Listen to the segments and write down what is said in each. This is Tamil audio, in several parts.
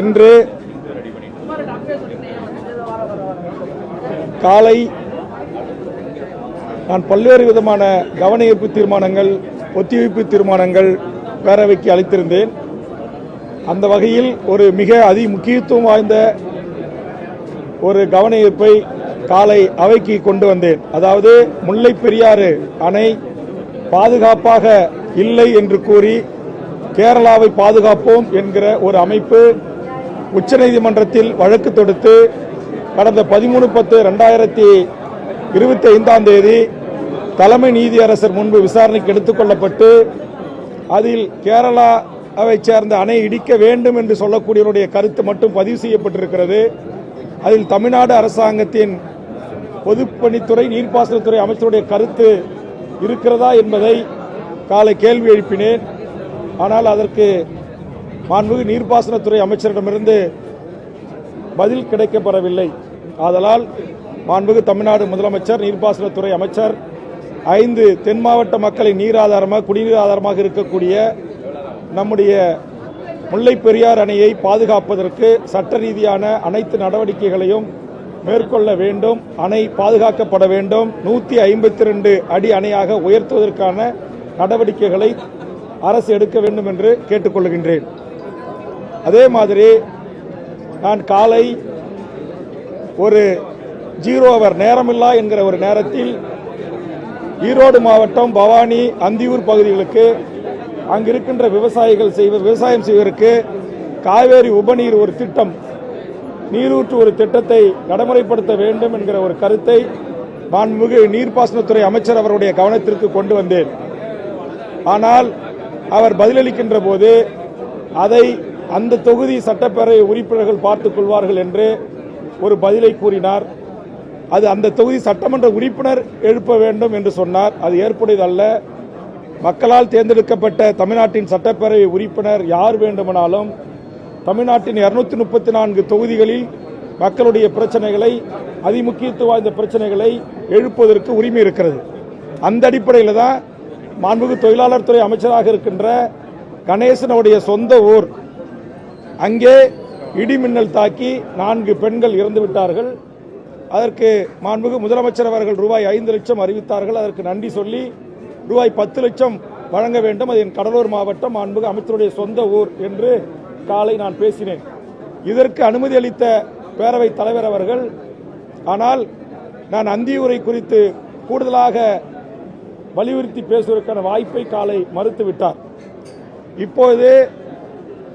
இன்று காலை நான் பல்வேறு விதமான கவனஈர்ப்பு தீர்மானங்கள் ஒத்திவைப்பு தீர்மானங்கள் பேரவைக்கு அளித்திருந்தேன். அந்த வகையில் ஒரு மிக அதி முக்கியத்துவம் வாய்ந்த ஒரு கவனஈர்ப்பை காலை அவைக்கு கொண்டு வந்தேன். அதாவது முல்லை பெரியாறு அணை பாதுகாப்பாக இல்லை என்று கூறி கேரளாவை பாதுகாப்போம் என்கிற ஒரு அமைப்பு உச்சநீதிமன்றத்தில் வழக்கு தொடுத்து கடந்த பதிமூணு பத்து ரெண்டாயிரத்தி இருபத்தி ஐந்தாம் தேதி தலைமை நீதியரசர் முன்பு விசாரணைக்கு எடுத்துக்கொள்ளப்பட்டு அதில் கேரளாவை சேர்ந்த அணை இடிக்க வேண்டும் என்று சொல்லக்கூடியவருடைய கருத்து மட்டும் பதிவு செய்யப்பட்டிருக்கிறது. அதில் தமிழ்நாடு அரசாங்கத்தின் பொதுப்பணித்துறை நீர்ப்பாசனத்துறை அமைச்சருடைய கருத்து இருக்கிறதா என்பதை காலை கேள்வி எழுப்பினேன். ஆனால் அதற்கு மாண்புமிகு நீர்ப்பாசனத்துறை அமைச்சரிடமிருந்து பதில் கிடைக்கப்பெறவில்லை. ஆதலால் மாண்புமிகு தமிழ்நாடு முதலமைச்சர் நீர்ப்பாசனத்துறை அமைச்சர் ஐந்து தென் மாவட்ட மக்களின் நீர் ஆதாரமாக குடிநீர் ஆதாரமாக இருக்கக்கூடிய நம்முடைய முல்லை பெரியார் அணையை பாதுகாப்பதற்கு சட்ட ரீதியான அனைத்து நடவடிக்கைகளையும் மேற்கொள்ள வேண்டும். அணை பாதுகாக்கப்பட வேண்டும். நூற்றி ஐம்பத்தி ரெண்டு அடி அணையாக உயர்த்துவதற்கான நடவடிக்கைகளை அரசு எடுக்க வேண்டும் என்று கேட்டுக்கொள்கின்றேன். அதே மாதிரி நான் காலை ஒரு ஜீரோ அவர் நேரமில்லா என்கிற ஒரு நேரத்தில் ஈரோடு மாவட்டம் பவானி அந்தியூர் பகுதிகளுக்கு அங்கு இருக்கின்ற விவசாயிகள் செய்வ விவசாயம் செய்வதற்கு காவேரி உபநீர் ஒரு திட்டம் நீரூற்று ஒரு திட்டத்தை நடைமுறைப்படுத்த வேண்டும் என்கிற ஒரு கருத்தை மாண்புமிகு நீர்ப்பாசனத்துறை அமைச்சர் அவருடைய கவனத்திற்கு கொண்டு வந்தேன். ஆனால் அவர் பதிலளிக்கின்ற போது அதை அந்த தொகுதி சட்டப்பேரவை உறுப்பினர்கள் பார்த்துக் கொள்வார்கள் என்று ஒரு பதிலை கூறினார். அது அந்த தொகுதி சட்டமன்ற உறுப்பினர் எழுப்ப வேண்டும் என்று சொன்னார். அது ஏற்புடையதல்ல. மக்களால் தேர்ந்தெடுக்கப்பட்ட தமிழ்நாட்டின் சட்டப்பேரவை உறுப்பினர் யார் வேண்டுமானாலும் தமிழ்நாட்டின் இருநூத்தி முப்பத்தி நான்கு தொகுதிகளில் மக்களுடைய பிரச்சனைகளை அதிமுக்கியத்துவ வாய்ந்த பிரச்சனைகளை எழுப்புவதற்கு உரிமை இருக்கிறது. அந்த அடிப்படையில் தான் மாண்புமிகு தொழிலாளர் துறை அமைச்சராக இருக்கின்ற கணேசனுடைய சொந்த ஊர் அங்கே இடிமின்னல் தாக்கி நான்கு பெண்கள் இறந்து விட்டார்கள். அதற்கு மாண்புமிகு முதலமைச்சர் அவர்கள் ரூபாய் ஐந்து லட்சம் அறிவித்தார்கள். அதற்கு நன்றி சொல்லி ரூபாய் பத்து லட்சம் வழங்க வேண்டும். அது என் கடலூர் மாவட்டம் மாண்புமிகு அமைச்சருடைய சொந்த ஊர் என்று காலை நான் பேசினேன். இதற்கு அனுமதி அளித்த பேரவைத் தலைவர் அவர்கள் ஆனால் நான் அந்தியூரை குறித்து கூடுதலாக வலியுறுத்தி பேசுவதற்கான வாய்ப்பை காலை மறுத்துவிட்டார். இப்போது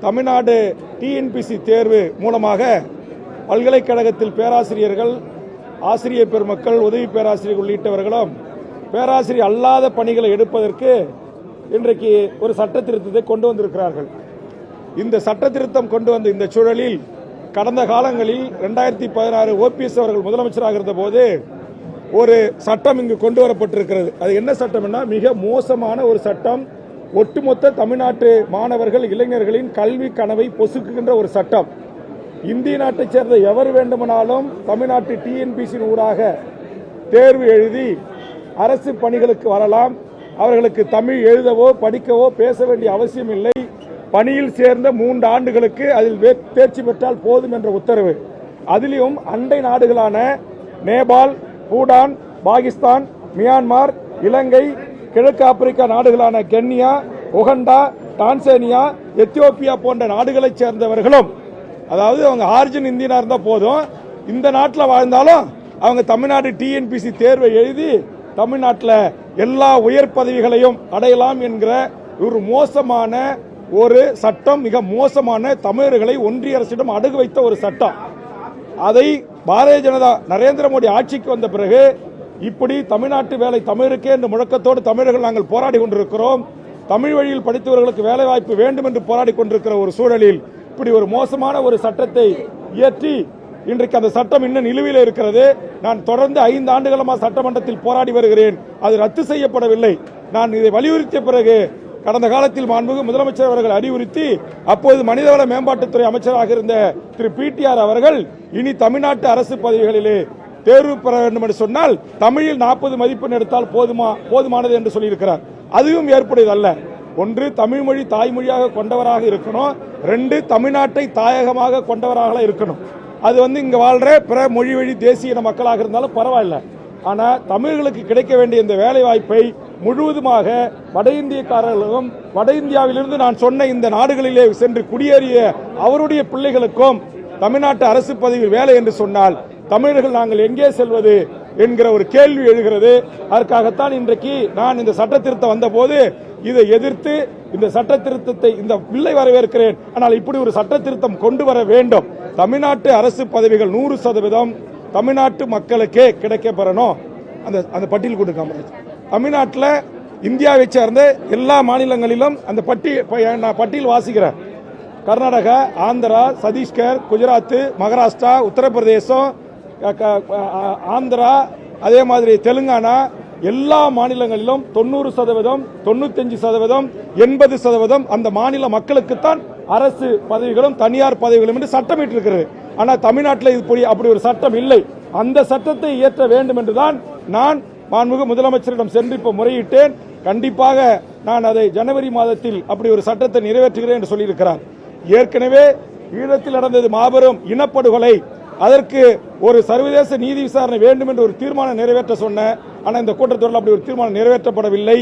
தமிழ்நாடு டிஎன்பிசி தேர்வு மூலமாக பல்கலைக்கழகத்தில் பேராசிரியர்கள் ஆசிரியர் பெருமக்கள் உதவி பேராசிரியர் உள்ளிட்டவர்களும் பேராசிரியர் அல்லாத பணிகளை எடுப்பதற்கு இன்றைக்கு ஒரு சட்ட திருத்தத்தை கொண்டு வந்திருக்கிறார்கள். இந்த சட்ட திருத்தம் கொண்டு வந்த இந்த சூழலில் கடந்த காலங்களில் ரெண்டாயிரத்தி பதினாறு ஓபிஎஸ் அவர்கள் முதலமைச்சராக இருந்தபோது ஒரு சட்டம் இங்கு கொண்டு வரப்பட்டிருக்கிறது. அது என்ன சட்டம்னா மிக மோசமான ஒரு சட்டம். ஒட்டுமொத்த தமிழ்நாட்டு மாணவர்கள் இளைஞர்களின் கல்வி கனவை பொசுக்குகின்ற ஒரு சட்டம். இந்திய நாட்டைச் சேர்ந்த எவர் வேண்டுமானாலும் தமிழ்நாட்டு டிஎன்பிசி ஊடாக தேர்வு எழுதி அரசு பணிகளுக்கு வரலாம். அவர்களுக்கு தமிழ் எழுதவோ படிக்கவோ பேச வேண்டிய அவசியம் இல்லை. பணியில் சேர்ந்த மூன்று ஆண்டுகளுக்கு அதில் வே- தேர்ச்சி பெற்றால் போதும் என்ற உத்தரவு. அதிலும் அண்டை நாடுகளான நேபாள் பூடான் பாகிஸ்தான் மியான்மர் இலங்கை கிழக்கு ஆப்பிரிக்கா நாடுகளான கென்யா உகண்டா டான்சேனியா எத்தியோப்பியா போன்ற நாடுகளைச் சேர்ந்தவர்களும் அதாவது அவங்க ஆரிஜின் இந்தியனா இருந்தால் போதும் இந்த நாட்டில் வாழ்ந்தாலும் அவங்க தமிழ்நாடு டிஎன்பிசி தேர்வை எழுதி தமிழ்நாட்டில் எல்லா உயர் பதவிகளையும் அடையலாம் என்கிற ஒரு மோசமான ஒரு சட்டம் மிக மோசமான தமிழர்களை ஒன்றிய அரசிடம் அடகு வைத்த ஒரு சட்டம். அதை பாரதிய ஜனதா நரேந்திர மோடி ஆட்சிக்கு வந்த பிறகு இப்படி தமிழ்நாட்டு வேலை தமிழருக்கே என்ற முழக்கத்தோடு தமிழர்கள் நாங்கள் போராடி கொண்டிருக்கிறோம். தமிழ் வழியில் படித்தவர்களுக்கு வேலை வாய்ப்பு வேண்டும் என்று போராடி கொண்டிருக்கிற ஒரு சூழலில் இப்படி ஒரு மோசமான ஒரு சட்டத்தை இயற்றி இன்றைக்கு அந்த சட்டம் இன்னும் நிலுவையில் இருக்கிறது. நான் தொடர்ந்து ஐந்து ஆண்டுகளமா சட்டமன்றத்தில் போராடி வருகிறேன். அது ரத்து செய்யப்படவில்லை. நான் இதை வலியுறுத்திய பிறகு கடந்த காலத்தில் மாண்புமிகு முதலமைச்சர் அவர்கள் அறிவுறுத்தி அப்போது மனிதவள மேம்பாட்டுத்துறை அமைச்சராக இருந்த திரு பிடிஆர் அவர்கள் இனி தமிழ்நாட்டு அரசு பதவிகளிலே தேர்வு பெற வேண்டும் என்று சொன்னால் தமிழில் நாற்பது மதிப்பெண் எடுத்தால் போதுமா போதுமானது என்று சொல்லியிருக்கிறார். அதுவும் ஏற்புடையதல்ல. ஒன்று தமிழ் மொழி தாய்மொழியாக கொண்டவராக இருக்கணும். ரெண்டு தமிழ்நாட்டை தாயகமாக கொண்டவராக இருக்கணும். அது வந்து இங்கே வாழ்ற பிற மொழி வழி தேசிய இன மக்களாக இருந்தாலும் பரவாயில்ல. ஆனால் தமிழர்களுக்கு கிடைக்க வேண்டிய இந்த வேலை வாய்ப்பை முழுவதுமாக வட இந்தியக்காரர்களும் வட இந்தியாவிலிருந்து நான் சொன்ன இந்த நாடுகளிலே சென்று குடியேறிய அவருடைய பிள்ளைகளுக்கும் தமிழ்நாட்டு அரசு பதவியில் வேலை என்று சொன்னால் தமிழர்கள் நாங்கள் எங்கே செல்வது என்கிற ஒரு கேள்வி எழுகிறது. அதற்காகத்தான் இன்றைக்கு நான் இந்த சட்ட திருத்தம் வந்தபோது இதை எதிர்த்து இந்த சட்ட திருத்தத்தை இந்த பிள்ளை வரவேற்கிறேன். ஆனால் இப்படி ஒரு சட்ட திருத்தம் கொண்டு வர வேண்டும். தமிழ்நாட்டு அரசு பதவிகள் நூறு சதவீதம் தமிழ்நாட்டு மக்களுக்கே கிடைக்க பெறணும் அந்த அந்த பட்டியல் கொடுக்காம தமிழ்நாட்டில் இந்தியாவை சேர்ந்த எல்லா மாநிலங்களிலும் அந்த பட்டி நான் பட்டியல் வாசிக்கிறேன். கர்நாடகா ஆந்திரா சத்தீஸ்கர் குஜராத் மகாராஷ்டிரா உத்தரப்பிரதேசம் ஆந்திரா அதே மாதிரி தெலுங்கானா எல்லா மாநிலங்களிலும் தொண்ணூறு சதவீதம் தொண்ணூத்தஞ்சு சதவீதம் எண்பது சதவீதம் அந்த மாநில மக்களுக்குத்தான் அரசு பதவிகளும் தனியார் பதவிகளும் என்று சட்டம் இருக்கிறது ஆனால் தமிழ்நாட்டில் இப்படி அப்படி ஒரு சட்டம் இல்லை. அந்த சட்டத்தை இயற்ற வேண்டும் என்றுதான் நான் மாண்புமிகு முதலமைச்சரிடம் சென்று இப்போ முறையிட்டேன். கண்டிப்பாக நான் அதை ஜனவரி மாதத்தில் அப்படி ஒரு சட்டத்தை நிறைவேற்றுகிறேன் என்று சொல்லியிருக்கிறார். ஏற்கனவே ஈழத்தில் நடந்தது மாபெரும் இனப்படுகொலை. அதற்கு ஒரு சர்வதேச நீதி விசாரணை வேண்டும் என்று ஒரு தீர்மானம் நிறைவேற்ற சொன்னேன் ஆனால் இந்த கூட்டத்தொடரில் அப்படி ஒரு தீர்மானம் நிறைவேற்றப்படவில்லை.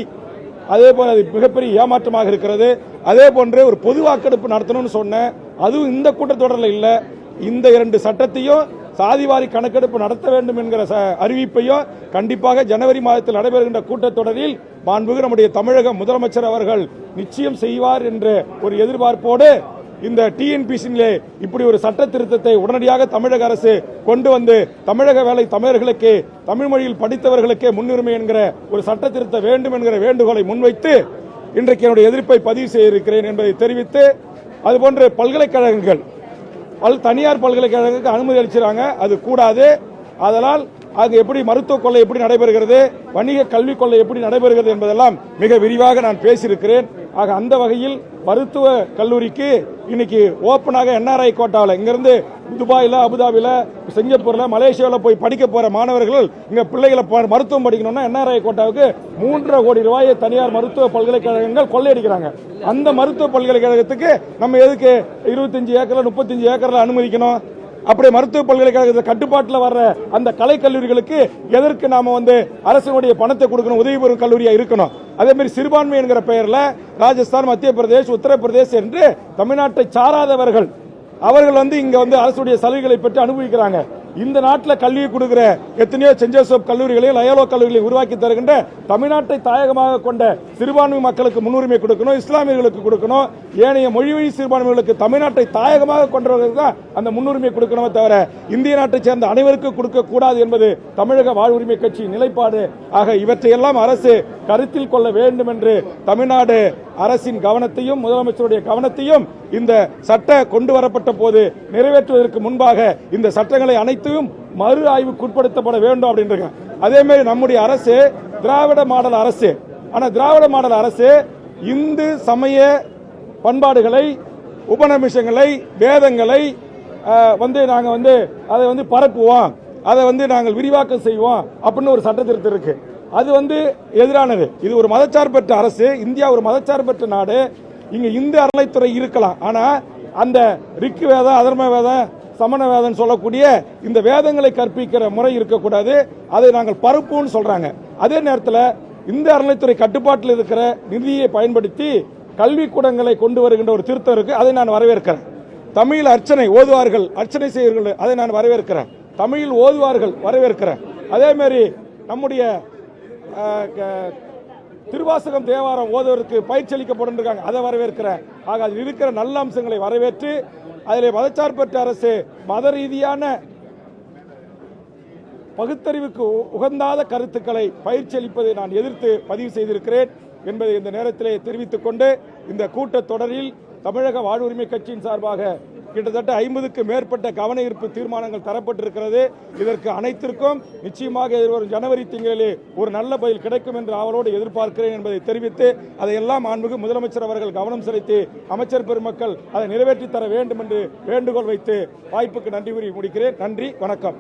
அதே போல அது மிகப்பெரிய ஏமாற்றமாக இருக்கிறது. அதே போன்று ஒரு பொது வாக்கெடுப்பு நடத்தணும்னு சொன்னேன் அதுவும் இந்த கூட்டத்தொடரில் இல்லை. இந்த இரண்டு சட்டத்தையும் சாதிவாரி கணக்கெடுப்பு நடத்த வேண்டும் என்கிற ச- அறிவிப்பையும் கண்டிப்பாக ஜனவரி மாதத்தில் நடைபெறுகின்ற கூட்டத்தொடரில் மாண்புகு நம்முடைய தமிழக முதலமைச்சர் அவர்கள் நிச்சயம் செய்வார் என்ற ஒரு எதிர்பார்ப்போடு இந்த டிஎன்பிசியிலே இப்படி ஒரு சட்ட திருத்தத்தை உடனடியாக தமிழக அரசு கொண்டு வந்து தமிழக வேலை தமிழர்களுக்கு தமிழ் மொழியில் படித்தவர்களுக்கே முன்னுரிமை என்கிற ஒரு சட்ட திருத்த வேண்டும் என்கிற வேண்டுகோளை முன்வைத்து இன்றைக்கு என்னுடைய எதிர்ப்பை பதிவு செய்திருக்கிறேன் என்பதை தெரிவித்து அதுபோன்று பல்கலைக்கழகங்கள் பல் தனியார் பல்கலைக்கழகங்களுக்கு அனுமதி அளிச்சிருக்காங்க. அது கூடாது. அதனால் அது எப்படி மருத்துவ கொள்ளை எப்படி நடைபெறுகிறது வணிக கல்விக் கொள்ளை எப்படி நடைபெறுகிறது என்பதெல்லாம் மிக விரிவாக நான் பேசியிருக்கிறேன். ஆக அந்த வகையில் மருத்துவ கல்லூரிக்கு இன்னைக்கு ஓப்பனாக என்ஆர்ஐ கோட்டாவில் இங்கிருந்து துபாயில் அபுதாபியில் சிங்கப்பூரில் மலேசியாவில் போய் படிக்க போகிற மாணவர்கள் இங்கே பிள்ளைகளை ப- மருத்துவம் படிக்கணும்னா என்ஆர்ஐ கோட்டாவுக்கு மூன்றரை கோடி ரூபாயை தனியார் மருத்துவ பல்கலைக்கழகங்கள் கொள்ளையடிக்கிறாங்க. அந்த மருத்துவ பல்கலைக்கழகத்துக்கு நம்ம எதுக்கு இருபத்தஞ்சு ஏக்கரில் முப்பத்தஞ்சு ஏக்கரில் அனுமதிக்கணும்? அப்படி மருத்துவ பல்கலைக்கழகத்தை கட்டுப்பாட்டில் வர்ற அந்த கலை கல்லூரிகளுக்கு எதற்கு நாம வந்து அரசினுடைய பணத்தை கொடுக்கணும் உதவி பெறும் கல்லூரியா இருக்கணும்? அதே மாதிரி சிறுபான்மை என்கிற பெயரில் ராஜஸ்தான் மத்திய பிரதேஷ் உத்தரப்பிரதேஷ் என்று தமிழ்நாட்டை சாராதவர்கள் அவர்கள் வந்து இங்க வந்து அரசுடைய சலுகைகளை பெற்று அனுபவிக்கிறாங்க. இந்த நாட்டில் கல்வியை கொடுக்கிற எத்தனையோ சென்ட் ஜோசப் கல்லூரிகளையும் லயோலோ கல்லூரிகளையும் உருவாக்கி தருகின்ற தமிழ்நாட்டை தாயகமாக கொண்ட சிறுபான்மை மக்களுக்கு முன்னுரிமை கொடுக்கணும் இஸ்லாமியர்களுக்கு கொடுக்கணும் ஏனைய மொழி வழி சிறுபான்மைகளுக்கு தமிழ்நாட்டை தாயகமாக கொண்டவர்களுக்கு தான் அந்த முன்னுரிமை கொடுக்கணுமே தவிர இந்திய நாட்டை சேர்ந்த அனைவருக்கும் கொடுக்கக்கூடாது என்பது தமிழக வாழ்வுரிமை கட்சி நிலைப்பாடு. ஆக இவற்றையெல்லாம் அரசு கருத்தில் கொள்ள வேண்டும் என்று தமிழ்நாடு அரசின் கவனத்தையும் முதலமைச்சருடைய கவனத்தையும் இந்த சட்ட கொண்டு வரப்பட்ட போது நிறைவேற்றுவதற்கு முன்பாக இந்த சட்டங்களை அனைத்தையும் மறு ஆய்வுக்கு உட்படுத்தப்பட வேண்டும் அப்படின்றாங்க. அதே மாதிரி நம்முடைய அரசு திராவிட மாடல் அரசு. ஆனால் திராவிட மாடல் அரசு இந்து சமய பண்பாடுகளை உபநிமிஷங்களை வேதங்களை வந்து நாங்கள் வந்து அதை வந்து பரப்புவோம். அதை வந்து நாங்கள் விரிவாக்கம் செய்வோம் அப்படின்னு ஒரு சட்ட திருத்தம் இருக்குது அது வந்து எதிரானது. இது ஒரு மதச்சார்பற்ற அரசு. இந்தியா ஒரு மதச்சார்பற்ற நாடு. இங்கே இந்து அறநிலைத்துறை இருக்கலாம். ஆனால் அந்த ரிக்கு வேதம் அதர்ம வேதம் சமண வேதம் சொல்லக்கூடிய இந்த வேதங்களை கற்பிக்கிற முறை இருக்கக்கூடாது. அதை நாங்கள் பருப்புன்னு சொல்கிறாங்க அதே நேரத்தில் இந்த அறநிலைத்துறை கட்டுப்பாட்டில் இருக்கிற நிதியை பயன்படுத்தி கல்விக்கூடங்களை கொண்டு வருகின்ற ஒரு திருத்தம் இருக்கு. அதை நான் வரவேற்கிறேன். தமிழ் அர்ச்சனை ஓதுவார்கள் அர்ச்சனை செய்வார்கள் அதை நான் வரவேற்கிறேன். தமிழில் ஓதுவார்கள் வரவேற்கிறேன். அதே மாதிரி நம்முடைய திருவாசகம் தேவாரம் ஓதுவதற்கு பயிற்சி அளிக்கப்படும் இருக்காங்க அதை வரவேற்கிறேன். ஆக அதில் இருக்கிற நல்ல அம்சங்களை வரவேற்று அதில் மதச்சார்பற்ற அரசு மத ரீதியான பகுத்தறிவுக்கு உ- உகந்தாத கருத்துக்களை பயிற்சி அளிப்பதை நான் எதிர்த்து பதிவு செய்திருக்கிறேன் என்பதை இந்த நேரத்திலே தெரிவித்துக் கொண்டு இந்த கூட்டத்தொடரில் தமிழக வாழ்வுரிமை கட்சியின் சார்பாக கிட்டத்தட்ட ஐம்பதுக்கு மேற்பட்ட கவன ஈர்ப்பு தீர்மானங்கள் தரப்பட்டிருக்கிறது. இதற்கு அனைத்திற்கும் நிச்சயமாக எதிர்வரும் ஜனவரி திங்களிலே ஒரு நல்ல பதில் கிடைக்கும் என்று அவரோடு எதிர்பார்க்கிறேன் என்பதை தெரிவித்து அதையெல்லாம் மாண்புமிகு முதலமைச்சர் அவர்கள் கவனம் செலுத்தி அமைச்சர் பெருமக்கள் அதை நிறைவேற்றி தர வேண்டும் என்று வேண்டுகோள் வைத்து வாய்ப்புக்கு நன்றி கூறி முடிக்கிறேன். நன்றி வணக்கம்.